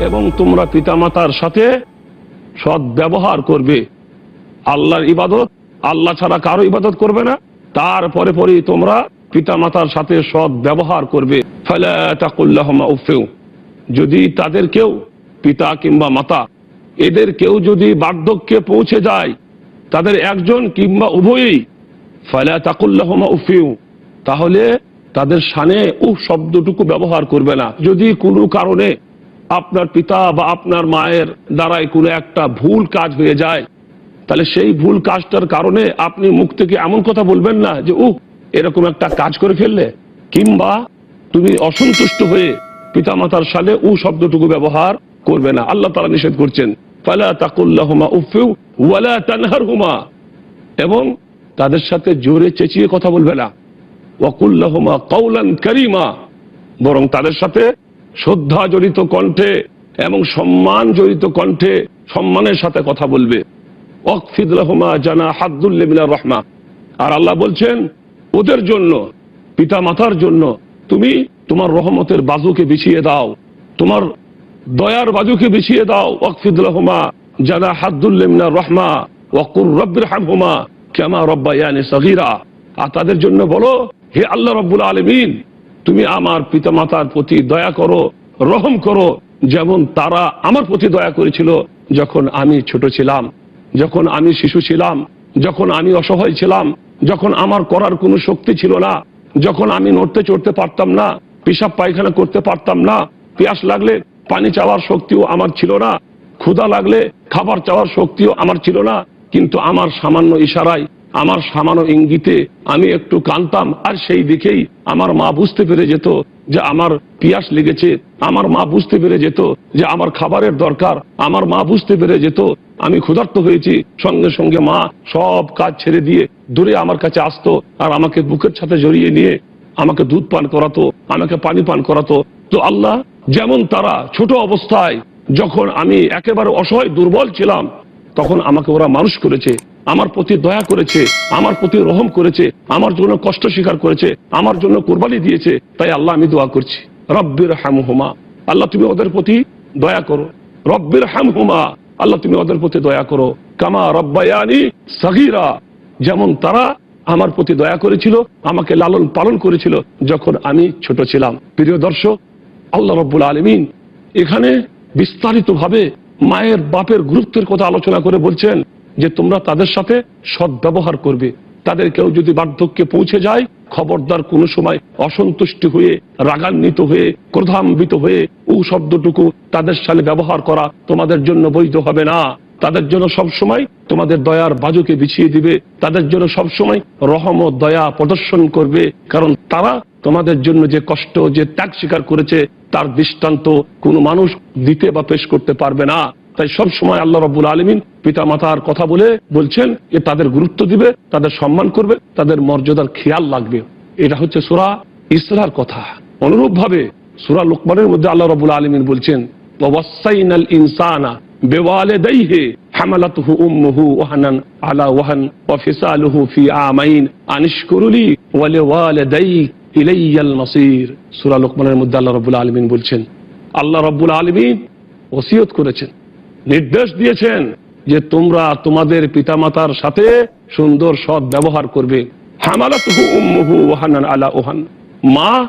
এবং তোমরা পিতামাতার সাথে সৎ ব্যবহার করবে। আল্লাহর ইবাদত, আল্লাহ ছাড়া কারও ইবাদত করবে না। তারপরে পরেই তোমরা পিতামাতার সাথে সৎ ব্যবহার করবে। ফালা তাকুল্লাহুমা উফিউ যদি তাদের কেউ পিতা কিংবা মাতা, এদের কেউ যদি বার্ধক্যে পৌঁছে যায়, তাদের একজন কিংবা উভয়ই, ফালা তাকুল্লাহুমা উফিউ তাহলে তাদের সানে উহ শব্দটুকু ব্যবহার করবে না। যদি কোনো কারণে আপনার পিতা বা আপনার মায়ের দ্বারাই কোনো একটা ভুল কাজ হয়ে যায়, তাহলে সেই ভুল কাজটার কারণে আপনি মুখ থেকে এমন কথা বলবেন না যে, উহ, এরকম একটা কাজ করে ফেললে। কিংবা, তুমি অসন্তুষ্ট হয়ে পিতামাতার সালে উ শব্দটুকু ব্যবহার করবে না। আল্লাহ তারা নিষেধ করছেন এবং তাদের সাথে জোরে চেঁচিয়ে কথা বলবে না বরং তাদের সাথে শ্রদ্ধা জড়িত কণ্ঠে এবং সম্মান জড়িত কণ্ঠে সম্মানের সাথে কথা বলবে। লাহুমা জানা হাদ্দুল্লিমিনার রহমা। আর আল্লাহ বলছেন, ওদের জন্য পিতা মাতার জন্য তুমি তোমার রহমতের বাজুকে বিছিয়ে দাও, তোমার দয়ার বাজুকে বিছিয়ে দাও। ওয়াকফিদ লাহুমা জানা হাদ্দুল্লিমিনার রহমা, ওয়াকুর রব্বির হামহুমা, কেমা রব্বায়ানি সগীরা। আর তাদের জন্য বলো, হে আল্লাহ রব্বুল আলমিন তুমি আমার পিতামাতার প্রতি দয়া করো, রহম করো, যেমন তারা আমার প্রতি দয়া করেছিল যখন আমি ছোট ছিলাম, যখন আমি শিশু ছিলাম, যখন আমি অসহায় ছিলাম, যখন আমার করার কোনো শক্তি ছিল না, যখন আমি নড়তে চড়তে পারতাম না, পেশাব পায়খানা করতে পারতাম না, পেঁয়াস লাগলে পানি চাওয়ার শক্তিও আমার ছিল না, ক্ষুধা লাগলে খাবার চাওয়ার শক্তিও আমার ছিল না, কিন্তু আমার সামান্য ইশারায় আমার সামান্য ইঙ্গিতে আমি একটু কানতাম, আর সেই দিকেই আমার মা বুঝতে পেরে যেত যে আমার পিয়াস লেগেছে। আমার মা বুঝতে পেরে যেত যে আমার খাবারের দরকার। আমার মা বুঝতে পেরে যেত আমি ক্ষুধার্ত হয়েছি। সঙ্গে সঙ্গে মা সব কাজ ছেড়ে দিয়ে দূরে আমার কাছে আসতো আর আমাকে বুকের সাথে জড়িয়ে নিয়ে আমাকে দুধ পান করাতো, আমাকে পানি পান করাতো। তো আল্লাহ যেমন তারা ছোট অবস্থায় যখন আমি একেবারে অসহায় দুর্বল ছিলাম, তখন আমাকে ওরা মানুষ করেছে। আমার প্রতি দয়া করেছে, আমার প্রতি রহম করেছে, আমার জন্য কষ্ট স্বীকার করেছে, আমার জন্য কোরবানি দিয়েছে, তাই আল্লাহ আমি দোয়া করছি। রব্বির হামহুমা, আল্লাহ তুমি ওদের প্রতি দয়া করো। রব্বির হামহুমা, আল্লাহ তুমি ওদের প্রতি দয়া করো। কামা রব্বায়ানি সাগীরা, যেমন তারা আমার প্রতি দয়া করেছিল, আমাকে লালন পালন করেছিল যখন আমি ছোট ছিলাম। প্রিয় দর্শক, আল্লাহ রব্বুল আলমিন এখানে বিস্তারিতভাবে মায়ের বাপের গুরুত্বের কথা আলোচনা করে বলছেন যে তোমরা তাদের সাথে সদ্ব্যবহার করবে। তাদের কেউ যদি বার্ধক্যে পৌঁছে যায়, খবরদার কোনো সময় অসন্তুষ্টি হয়ে, রাগান্বিত হয়ে, ক্রোধান্বিত হয়ে, উ শব্দটুকু তাদের সাথে ব্যবহার করা তোমাদের জন্য বৈধ হবে না। তাদের জন্য সব সময় তোমাদের দয়ার বাজুকে বিছিয়ে দিবে। তাদের জন্য সব সময় রহম ও দয়া প্রদর্শন করবে। কারণ তারা তোমাদের জন্য যে কষ্ট, যে ত্যাগ স্বীকার করেছে, তার দৃষ্টান্ত কোনো মানুষ দিতে বা পেশ করতে পারবে না। তাই সব সময় আল্লাহ রব্বুল আলমিন পিতা মাতার কথা বলে বলছেন যে তাদের গুরুত্ব দিবে, তাদের সম্মান করবে, তাদের মর্যাদার খেয়াল লাগবে এটা হচ্ছে সুরা ইসরার কথা। অনুরূপ ভাবে সুরা লোকমানের মধ্যে আল্লাহ রবুল আলমিন বলছেন ইনসানা বেওয়ালিদাইহি হামালাতুহু আল্লাহ রাব্বুল আলামিন বলছেন, আল্লাহ রাব্বুল আলামিন ওসিয়ত করেছেন। নির্দেশ দিয়েছেন যে তোমরা তোমাদের পিতামাতার সাথে সুন্দর সৎ ব্যবহার করবে। হামালাতুহু আলা ওহান মা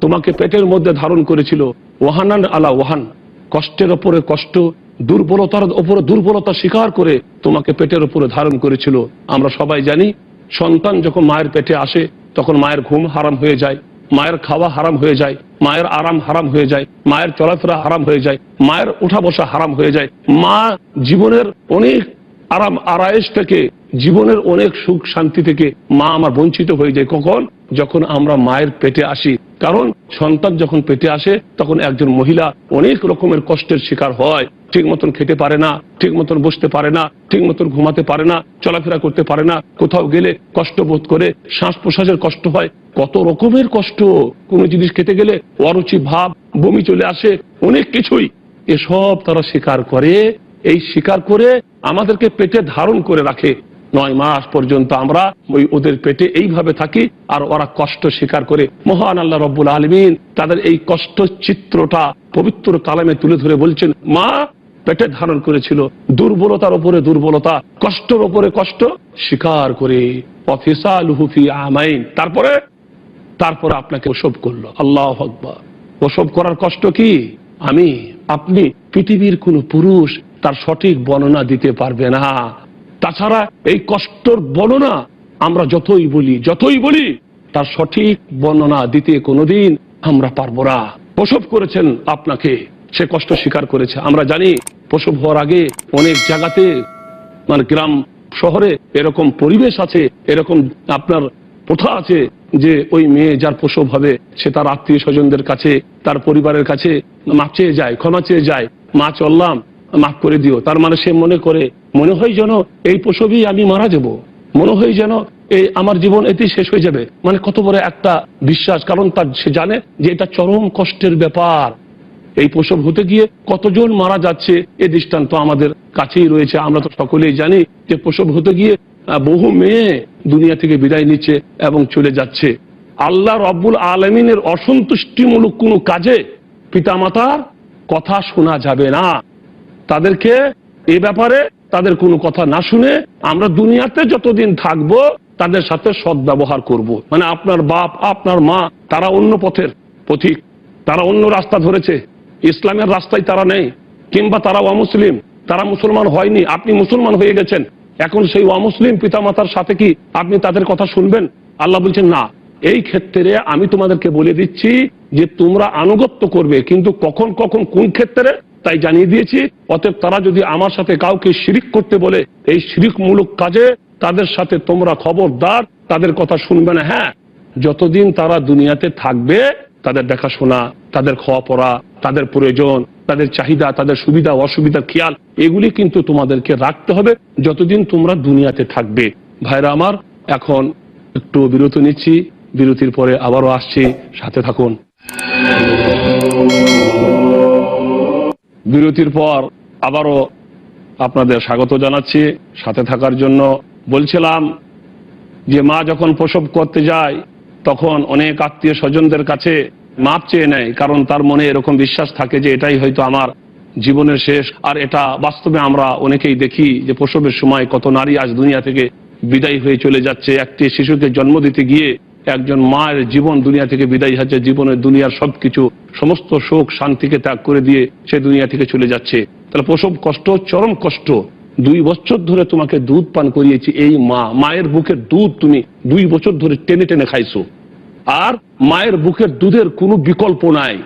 তোমাকে পেটের মধ্যে ধারণ করেছিল, ওয়াহানান আলা ওয়াহান। কষ্টের ওপরে কষ্ট, দুর্বলতার ওপরে দুর্বলতা স্বীকার করে তোমাকে পেটের উপরে ধারণ করেছিল। আমরা সবাই জানি, সন্তান যখন মায়ের পেটে আসে, তখন মায়ের ঘুম হারাম হয়ে যায়, মায়ের খাওয়া হারাম হয়ে যায়। মায়ের আরাম হারাম হয়ে যায়, মায়ের চলাফেরা হারাম হয়ে যায়, মায়ের ওঠা বসা হারাম হয়ে যায়। মা জীবনের অনেক আরাম, আরায়েশ থেকে, জীবনের অনেক সুখ শান্তি থেকে মা আমার বঞ্চিত হয়ে যায়। কখন? যখন আমরা মায়ের পেটে আসি, কারণ সন্তান যখন পেটে আসে, তখন একজন মহিলা অনেক রকমের কষ্টের শিকার হয়। ঠিক মতন খেতে পারে না, ঠিক মতন বসতে পারে না, ঠিক মতন ঘুমাতে পারে না, চলাফেরা করতে পারে না, কোথাও গেলে কষ্ট বোধ করে শ্বাস প্রশ্বাসের কষ্ট হয়, কত রকমের কষ্ট। কোনো জিনিস খেতে গেলে অরুচি ভাব, বমি চলে আসে, অনেক কিছুই। এসব তারা স্বীকার করে। এই স্বীকার করে আমাদেরকে পেটে ধারণ করে রাখে। নয় মাস পর্যন্ত আমরা ওই ওদের পেটে এইভাবে থাকি, আর ওরা কষ্ট স্বীকার করে, মহান আল্লাহ রব্বুল আলমিন তাদের এই কষ্ট চিত্রটা পবিত্র কালামে তুলে ধরে বলছেন, মা পেটে ধারণ করেছিল দুর্বলতার উপরে দুর্বলতা, কষ্টের উপরে কষ্ট স্বীকার করে আমাইন। তারপরে তারপরে আপনাকে ওসব করল, আল্লাহ আকবার। প্রসব করার কষ্ট কি? আমি, আপনি পৃথিবীর কোন পুরুষ তার সঠিক বর্ণনা দিতে পারবে না। তাছাড়া এই কষ্টর বর্ণনা আমরা যতই বলি যতই বলি, তার সঠিক বর্ণনা দিতে কোনোদিন আমরা পারব না। প্রসব করেছেন আপনাকে, সে কষ্ট স্বীকার করেছে। আমরা জানি প্রসব হওয়ার আগে অনেক জায়গাতে মানে গ্রাম শহরে এরকম পরিবেশ আছে, এরকম আপনার প্রথা আছে যে ওই মেয়ে যার প্রসব হবে, সে তার আত্মীয় স্বজনদের কাছে, তার পরিবারের কাছে মাপ চেয়ে যায়, ক্ষমা চেয়ে যায়, মা, চললাম। মাফ করে দিও। তার মানে সে মনে করে, মনে হয় যেন এই প্রসবেই আমি মারা যাব। মনে হয় যেন এই আমার জীবন এতেই শেষ হয়ে যাবে। মানে কত বড় একটা বিশ্বাস, কারণ তার, সে জানে যে এটা চরম কষ্টের ব্যাপার। এই প্রসব হতে গিয়ে কতজন মারা যাচ্ছে এ দৃষ্টান্ত আমাদের কাছেই রয়েছে। আমরা তো সকলেই জানি যে প্রসব হতে গিয়ে বহু মেয়ে দুনিয়া থেকে বিদায় নিচ্ছে এবং চলে যাচ্ছে। আল্লাহ রব্বুল আলমিনের অসন্তুষ্টিমূলক কোনো কাজে পিতামাতার কথা শোনা যাবে না। তাদেরকে এ ব্যাপারে তাদের কোনো কথা না শুনে আমরা দুনিয়াতে যতদিন থাকব তাদের সাথে সদ্ব্যবহার করব। মানে আপনার বাপ, আপনার মা, তারা অন্য পথের পথিক। তারা অন্য রাস্তা ধরেছে। ইসলামের রাস্তায় তারা নেই। কিংবা তারা অমুসলিম। তারা মুসলমান হয়নি। আপনি মুসলমান হয়ে গেছেন। এখন সেই অমুসলিম পিতামাতার সাথে কি আপনি তাদের কথা শুনবেন? আল্লাহ বলছেন, না। এই ক্ষেত্রে আমি তোমাদেরকে বলে দিচ্ছি যে তোমরা আনুগত্য করবে। কিন্তু কখন কখন, কোন ক্ষেত্রে? তাই জানিয়ে দিয়েছি, অতএব তারা যদি আমার সাথে কাউকে শিরিক করতে বলে, এই শিরিকমূলক কাজে তাদের সাথে তোমরা খবরদার, তাদের কথা শুনবে না। হ্যাঁ যতদিন তারা দুনিয়াতে থাকবে, তাদের দেখাশোনা, তাদের খাওয়া পড়া তাদের প্রয়োজন, তাদের চাহিদা, তাদের সুবিধা, অসুবিধার খেয়াল, এগুলি কিন্তু তোমাদেরকে রাখতে হবে যতদিন তোমরা দুনিয়াতে থাকবে। ভাইরা আমার, এখন একটু বিরতি নিচ্ছি, বিরতির পরে আবারও আসছি, সাথে থাকুন। বিরতির পর আবারও আপনাদের স্বাগত জানাচ্ছি। সাথে থাকার জন্য বলছিলাম যে মা যখন প্রসব করতে যায়, তখন অনেক আত্মীয় স্বজনদের কাছে মাপ চেয়ে নেয়, কারণ তার মনে এরকম বিশ্বাস থাকে যে এটাই হয়তো আমার জীবনের শেষ। আর এটা বাস্তবে আমরা অনেকেই দেখি যে প্রসবের সময় কত নারী আজ দুনিয়া থেকে বিদায় হয়ে চলে যাচ্ছে। একটি শিশুকে জন্ম দিতে গিয়ে একজন মায়ের জীবন দুনিয়া থেকে বিদায় হচ্ছে, জীবনের দুনিয়ার সবকিছু, সমস্ত শোক শান্তিকে ত্যাগ করে দিয়ে সে দুনিয়া থেকে চলে যাচ্ছে। তাহলে প্রসব কষ্ট, চরম কষ্ট, দুই বছর ধরে তোমাকে দুধ পান করিয়েছি এই মা। মায়ের বুকের দুধ তুমি দুই বছর ধরে টেনে টেনে খাইছো। আর মায়ের বুকের দুধের কোনো বিকল্প নাই।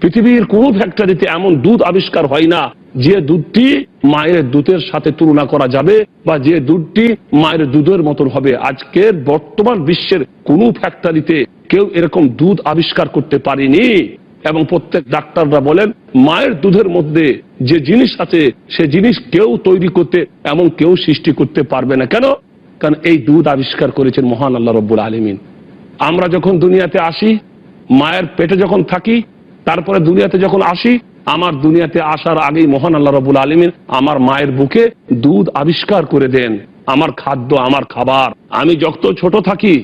পৃথিবীর কোনো ফ্যাক্টরিতে এমন দুধ আবিষ্কার হয় না যে দুধটি মায়ের দুধের সাথে তুলনা করা যাবে বা যে দুধটি মায়ের দুধের মতন হবে, আজকের বর্তমান বিশ্বের কোন ফ্যাক্টরিতে কেউ এরকম দুধ আবিষ্কার করতে পারেনি। এবং প্রত্যেক ডাক্তাররা বলেন, মায়ের দুধের মধ্যে যে জিনিস আছে, সে জিনিস কেউ তৈরি করতে, এমন কেউ সৃষ্টি করতে পারবে না। কেন? কারণ এই দুধ আবিষ্কার করেছেন মহান আল্লাহ রব্বুল আলমিন। আমরা যখন দুনিয়াতে আসি, মায়ের পেটে যখন থাকি, তারপরে দুনিয়াতে যখন আসি আমার দুনিয়াতে আসার আগেই মহান আল্লাহ রবুল আলমিন আমার মায়ের বুকে দুধ আবিষ্কার করে দেন। আমার খাদ্য, আমার খাবার। আমি যত ছোট থাকি,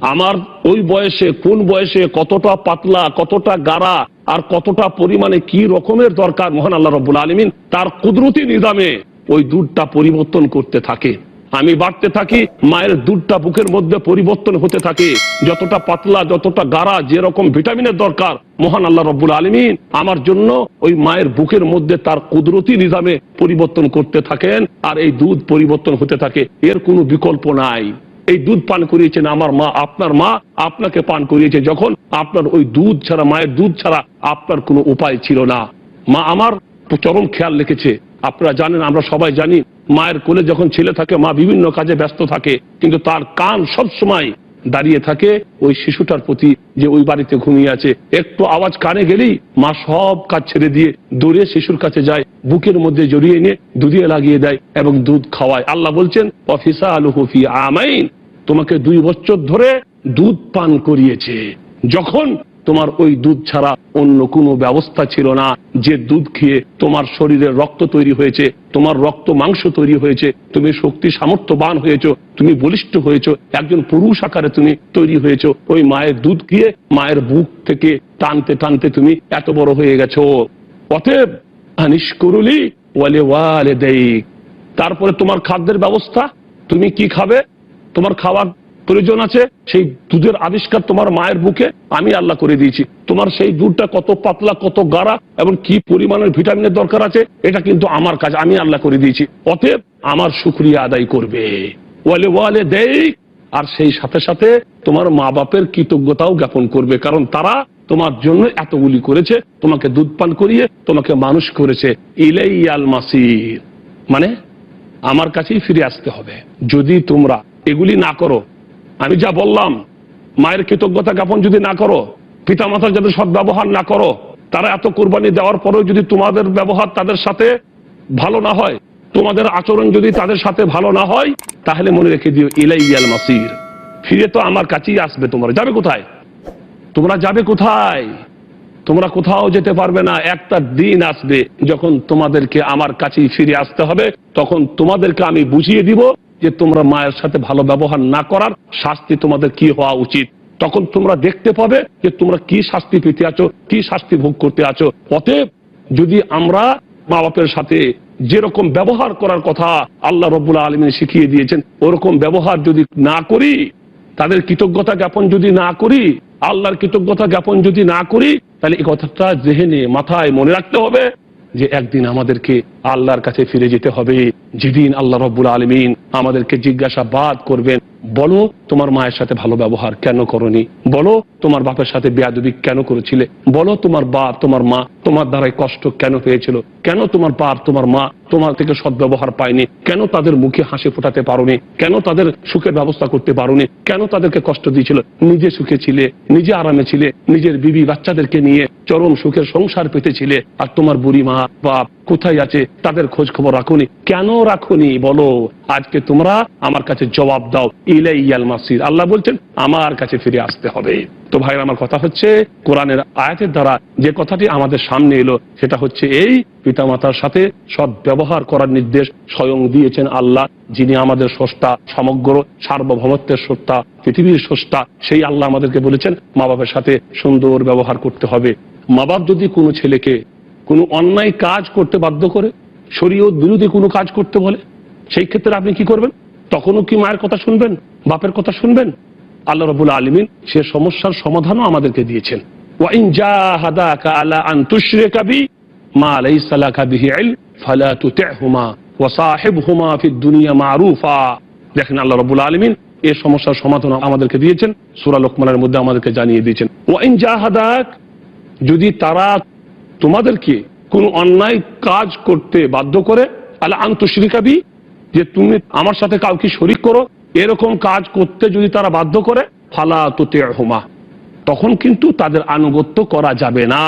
আমার ওই বয়সে, কোন বয়সে কতটা পাতলা, কতটা গাড়া আর কতটা পরিমাণে কি রকমের দরকার মহান আল্লাহ রব্বুল আলমিন, তার কুদরতি নিদামে ওই দুধটা পরিবর্তন করতে থাকে। আমি বাড়তে থাকি, মায়ের দুধটা বুকের মধ্যে পরিবর্তন হতে থাকে। যতটা পাতলা, যতটা গাড়া যেরকম ভিটামিনের দরকার, মহান আল্লাহ রব্বুল আলমিন আমার জন্য ওই মায়ের বুকের মধ্যে তার কুদরতি নিজামে পরিবর্তন করতে থাকেন আর এই দুধ পরিবর্তন হতে থাকে। এর কোনো বিকল্প নাই। এই দুধ পান করিয়েছেন আমার মা, আপনার মা আপনাকে পান করিয়েছে যখন আপনার ওই দুধ ছাড়া, মায়ের দুধ ছাড়া আপনার কোনো উপায় ছিল না। মা আমার চরম খেয়াল রেখেছে। আপনারা জানেন, আমরা সবাই জানি, মায়ের কোলে যখন ছেলে থাকে, মা বিভিন্ন কাজে ব্যস্ত থাকে, কিন্তু তার কান সব সময় দাঁড়িয়ে থাকে ওই শিশুটার প্রতি যে ওই বাড়িতে ঘুমিয়ে আছে। একটু আওয়াজ কানে গেলেই মা সব কাজ ছেড়ে দিয়ে দৌড়ে শিশুর কাছে যায়, বুকের মধ্যে জড়িয়ে নিয়ে দুধিয়ে লাগিয়ে দেয় এবং দুধ খাওয়ায়। আল্লাহ বলছেন অফিসা আলু হুফি আমাইন তোমাকে দুই বছর ধরে দুধ পান করিয়েছে। যখন তোমার ওই দুধ ছাড়া অন্য কোনো ব্যবস্থা ছিল না। যে দুধ খেয়ে তোমার শরীরে রক্ত তৈরি হয়েছে, তোমার রক্ত মাংস তৈরি হয়েছে, তুমি শক্তি সামর্থ্যবান হয়েছো, তুমি বলিষ্ঠ হয়েছো, একজন পুরুষ আকারে তুমি তৈরি হয়েছো, ওই মায়ের দুধ খেয়ে মায়ের বুক থেকে টানতে টানতে তুমি এত বড় হয়ে গেছো। অতএব আনিস করুলি ওয়ালে ওয়ালে দেই তারপরে তোমার খাদ্যের ব্যবস্থা, তুমি কি খাবে? তোমার খাওয়ার প্রয়োজন আছে, সেই দুধের আবিষ্কার তোমার মায়ের বুকে আমি আল্লাহ করে দিয়েছি। তোমার সেই দুধটা কত পাতলা, কত গাড়া এবং কি পরিমাণের ভিটামিনের দরকার আছে, এটা কিন্তু আমার কাজ, আমি আল্লাহ করে দিয়েছি। অতএব আমার শুক্রিয়া আদায় করবে। ওয়ালে ওয়ালে দেই, আর সেই সাথে সাথে তোমার মা বাপের কৃতজ্ঞতাও জ্ঞাপন করবে, কারণ তারা তোমার জন্য এতগুলি করেছে, তোমাকে দুধ পান করিয়ে তোমাকে মানুষ করেছে। ইলাই আল মাসির। মানে আমার কাছেই ফিরে আসতে হবে। যদি তোমরা এগুলি না করো আমি যা বললাম, মায়ের কৃতজ্ঞতা জ্ঞাপন যদি না করো পিতা মাতার যাতে সৎ ব্যবহার না করো, তারা এত কোরবানি দেওয়ার পরেও যদি তোমাদের ব্যবহার তাদের সাথে ভালো না হয়, তোমাদের আচরণ যদি তাদের সাথে ভালো না হয়, তাহলে মনে রেখে দিও, ইলাইয়াল মাসির। ফিরে তো আমার কাছেই আসবে তোমরা। যাবে কোথায়? তোমরা যাবে কোথায়? তোমরা কোথাও যেতে পারবে না। একটা দিন আসবে যখন তোমাদেরকে আমার কাছেই ফিরে আসতে হবে, তখন তোমাদেরকে আমি বুঝিয়ে দিব যে তোমরা মায়ের সাথে ভালো ব্যবহার না করার শাস্তি তোমাদের কি হওয়া উচিত? তখন তোমরা দেখতে পাবে যে তোমরা কি শাস্তি পেতে আছো, কি শাস্তি ভোগ করতে আছো। অতএব যদি আমরা মা বাপের সাথে যেরকম ব্যবহার করার কথা আল্লাহ রব্বুল আলমিন শিখিয়ে দিয়েছেন, ওরকম ব্যবহার যদি না করি, তাদের কৃতজ্ঞতা জ্ঞাপন যদি না করি, আল্লাহর কৃতজ্ঞতা জ্ঞাপন যদি না করি, তাহলে এই কথাটা জেহেনে মাথায় মনে রাখতে হবে। যে একদিন আমাদেরকে আল্লাহর কাছে ফিরে যেতে হবে। যেদিন আল্লাহ রব্বুল আলমিন আমাদেরকে জিজ্ঞাসাবাদ করবেন, বলো তোমার মায়ের সাথে ভালো ব্যবহার কেন করনি? বলো তোমার বাপের সাথে বেয়াদবি কেন করেছিলে? বলো তোমার বাপ, তোমার মা তোমার দ্বারাই কষ্ট কেন পেয়েছিল? কেন তোমার বাপ, তোমার মা তোমার থেকে সদ্ব্যবহার পায়নি কেন তাদের মুখে হাসি ফোটাতে পারোনি? কেন তাদের সুখের ব্যবস্থা করতে পারোনি? কেন তাদেরকে কষ্ট দিয়েছিল? নিজে সুখে ছিলে, নিজে আরামে ছিলে, নিজের বিবি বাচ্চাদেরকে নিয়ে চরম সুখের সংসার পেতেছিলে। আর তোমার বুড়ি মা বাপ, কোথায় আছে? তাদের খোঁজ খবর রাখুনি। কেন রাখুনি? বলো। আজকে তোমরা আমার কাছে জবাব দাও। ইলাই ইয়াল মাসির। আল্লাহ বলছেন, আমার কাছে ফিরে আসতে হবে। তো ভাই আমার কথা হচ্ছে, কোরআনের আয়াতের দ্বারা যে কথাটি আমাদের সামনে এলো, সেটা হচ্ছে এই পিতামাতার সাথে সৎ ব্যবহার করার নির্দেশ স্বয়ং দিয়েছেন আল্লাহ, যিনি আমাদের স্রষ্টা, সমগ্র সার্বভৌমত্বের সত্তা পৃথিবীর স্রষ্টা, সেই আল্লাহ আমাদেরকে বলেছেন, মা বাবার সাথে সুন্দর ব্যবহার করতে হবে। মা বাপ যদি কোনো ছেলেকে কোনো অন্যায় কাজ করতে বাধ্য করে, শরীয়ত বিরোধী কোনো কাজ করতে বলে, সেই ক্ষেত্রে আপনি কি করবেন? তখনও কি মায়ের কথা শুনবেন, বাপের কথা শুনবেন? আল্লাহ রবুল আলমিন সে সমস্যার সমাধানও আমাদেরকে দিয়েছেন। ওয়াইন জাহাদাকা আলা আন তুশরিকা বি মা লাইসা লাকা বিহি ইলম, ফালা তুতি'হুমা, ওয়া সাহিবহুমা ফিদ দুনিয়া মারুফা। দেখেন আল্লাহ রবুল আলমিন এই সমস্যার সমাধান আমাদেরকে দিয়েছেন, সূরা লোকমানের মধ্যে আমাদেরকে জানিয়ে দিয়েছেন। ওয়াইন জাহাদাক, যদি তারা তোমাদেরকে কোন অন্যায় কাজ করতে বাধ্য করে আল্লাহ আন্তঃশ্রিকাবি যে তুমি আমার সাথে কাউকে শরিক করো, এরকম কাজ করতে যদি তারা বাধ্য করে, ফালা তোতে হোমা তখন কিন্তু তাদের আনুগত্য করা যাবে না।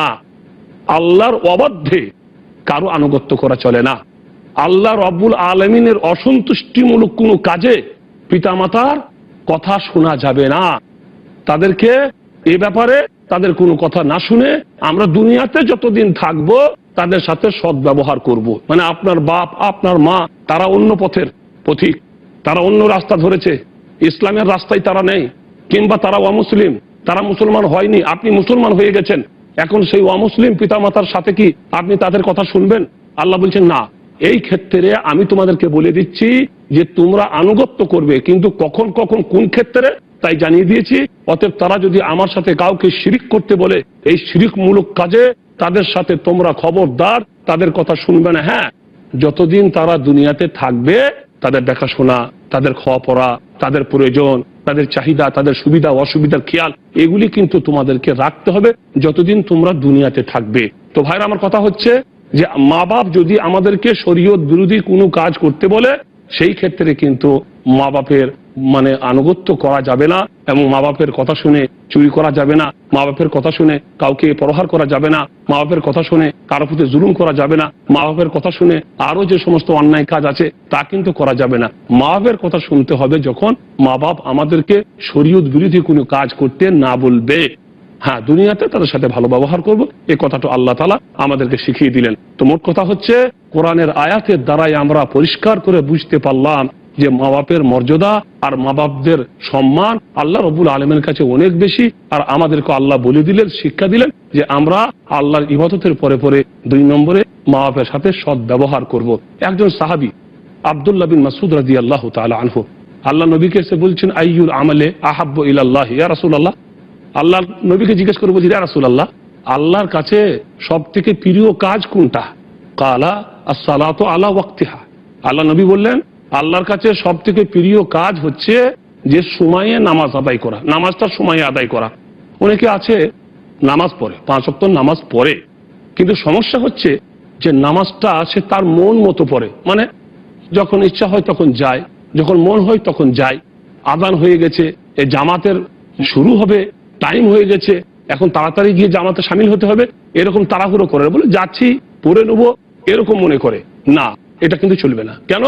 আল্লাহর অবাধ্যে কারও আনুগত্য করা চলে না। আল্লাহ রব্বুল আলমিনের অসন্তুষ্টিমূলক কোনো কাজে পিতামাতার কথা শোনা যাবে না। তাদেরকে এ ব্যাপারে তাদের কোনো কথা না শুনে আমরা দুনিয়াতে যতদিন থাকব তাদের সাথে সৎ ব্যবহার করব। মানে আপনার বাপ, আপনার মা, তারা অন্য পথের পথিক। তারা অন্য রাস্তা ধরেছে। ইসলামের রাস্তায় তারা নেই। কিংবা তারা অমুসলিম, তারা মুসলমান হয়নি। আপনি মুসলমান হয়ে গেছেন। এখন সেই অমুসলিম পিতামাতার সাথে কি আপনি তাদের কথা শুনবেন? আল্লাহ বলছেন, না, এই ক্ষেত্রে আমি তোমাদেরকে বলে দিচ্ছি যে তোমরা আনুগত্য করবে, কিন্তু কখন কখন কোন ক্ষেত্রে তাই জানিয়ে দিয়েছি। অতএব তারা যদি আমার সাথে কাউকে শিরিক করতে বলে, এই শিরিকমূলক কাজে তাদের সাথে তোমরা খবরদার, তাদের কথা শুনবে না। হ্যাঁ যতদিন তারা দুনিয়াতে থাকবে, তাদের দেখাশোনা, তাদের খাওয়া পড়া তাদের প্রয়োজন তাদের চাহিদা, তাদের সুবিধা, অসুবিধার খেয়াল, এগুলি কিন্তু তোমাদেরকে রাখতে হবে যতদিন তোমরা দুনিয়াতে থাকবে। তো ভাইরা, আমার কথা হচ্ছে যে মা বাপ যদি আমাদেরকে শরীয়ত বিরোধী কোনো কাজ করতে বলে, সেই ক্ষেত্রে কিন্তু মা বাপের মানে আনুগত্য করা যাবে না এবং মা বাপের কথা শুনে চুরি করা যাবে না। মা বাপের কথা শুনে কাউকে প্রহার করা যাবে না। মা বাপের কথা শুনে কারও প্রতি জুলুম করা যাবে না। মা বাপের কথা শুনে আরও যে সমস্ত অন্যায় কাজ আছে, তা কিন্তু করা যাবে না। মা বাপের কথা শুনতে হবে যখন মা বাপ আমাদেরকে শরীয়ত বিরোধী কোনো কাজ করতে না বলবে। হ্যাঁ দুনিয়াতে তাদের সাথে ভালো ব্যবহার করব। এই কথাটা আল্লাহ তালা আমাদেরকে শিখিয়ে দিলেন। তো মোট কথা হচ্ছে, কোরআনের আয়াতের দ্বারাই আমরা পরিষ্কার করে বুঝতে পারলাম যে মা বাপের মর্যাদা আর মা বাপদের সম্মান আল্লাহ রবুল আলমের কাছে অনেক বেশি। আর আমাদেরকে আল্লাহ বলে দিলেন, শিক্ষা দিলেন যে আমরা আল্লাহর ইবাদতের পরে পরে দুই নম্বরে মা বাপের সাথে সৎ ব্যবহার করব। একজন সাহাবি, আবদুল্লাহ বিন মাসুদ রাজি আল্লাহ তালা আনহু, আল্লাহ নবীকে এসে বলছেন, আইয়ুল আমলে আহাব্ব ইলাল্লাহ, ইয়া রাসূলুল্লাহ? আল্লাহ নবীকে জিজ্ঞেস করে বলছি, ইয়া রাসূলুল্লাহ, আল্লাহর কাছে সব থেকে প্রিয় কাজ কোনটা? কালা আসসালাতু আলা ওয়াক্তিহা। আল্লাহ নবী বললেন আল্লাহর কাছে সব থেকে প্রিয় কাজ হচ্ছে যে সময়ে নামাজ আদায় করা। নামাজটা সময়ে আদায় করা। অনেকে আছে, নামাজ পড়ে, পাঁচ অক্ট নামাজ পড়ে। কিন্তু সমস্যা হচ্ছে যে নামাজটা সে তার মন মতো পড়ে। মানে যখন ইচ্ছা হয় তখন যায়, যখন মন হয় তখন যায়। আদান হয়ে গেছে, এ জামাতের শুরু হবে, টাইম হয়ে গেছে, এখন তাড়াতাড়ি গিয়ে জামাতে সামিল হতে হবে, এরকম তাড়াহুড়ো করে বলে, যাচ্ছি, পড়ে নেব, এরকম মনে করে। না, এটা কিন্তু চলবে না। কেন?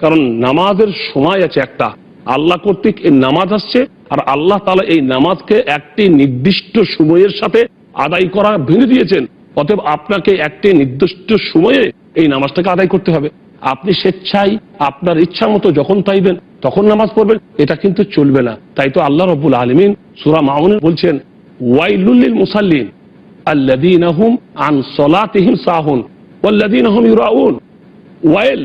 কারণ নামাজের সময় আছে একটা। আল্লাহ কর্তৃক এই নামাজ আসছে আর আল্লাহ তালা এই নামাজকে একটি নির্দিষ্ট সময়ের সাথে আদায় করা ভেঙে দিয়েছেন। অতএব আপনাকে একটি নির্দিষ্ট সময়ে এই নামাজটাকে আদায় করতে হবে। আপনি স্বেচ্ছায় আপনার ইচ্ছা মতো যখন চাইবেন, তখন নামাজ পড়বেন, এটা কিন্তু চলবে না। তাই তো আল্লাহ রবুল আলমিন সুরা মাউন বলছেন ওয়াইলুল্লিল মুসাল্লিন আল্লাযীনা হুম আন সলাতিহিম সাহুন ওয়াল্লাযীনা হুম ইউরাউন। ওয়াইল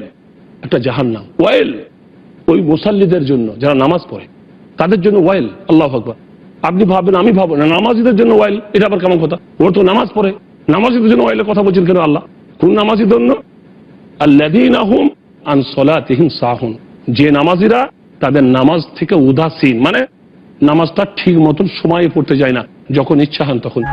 একটা জাহান্নাম। ওয়াইল ওই মুসাল্লিদের জন্য, যারা নামাজ পড়ে, তাদের জন্য ওয়াইল, আল্লাহ আকবার। আপনি ভাববেন, আমি ভাবো না, নামাজিদের জন্য ওয়াইল, এটা আবার কেমন কথা? ওর তো নামাজ পড়ে, নামাজিদের জন্য ওয়াইলের কথা বলছেন কেন আল্লাহ? কোন নামাজির জন্য? আল্লাযীনা হুম আন সলাতিহিম সাহুন। যে নামাজিরা তাদের নামাজ থেকে উদাসীন মানে নামাজটা ঠিক মতন সময়ে পড়তে যায় না, যখন ইচ্ছা হন তখন।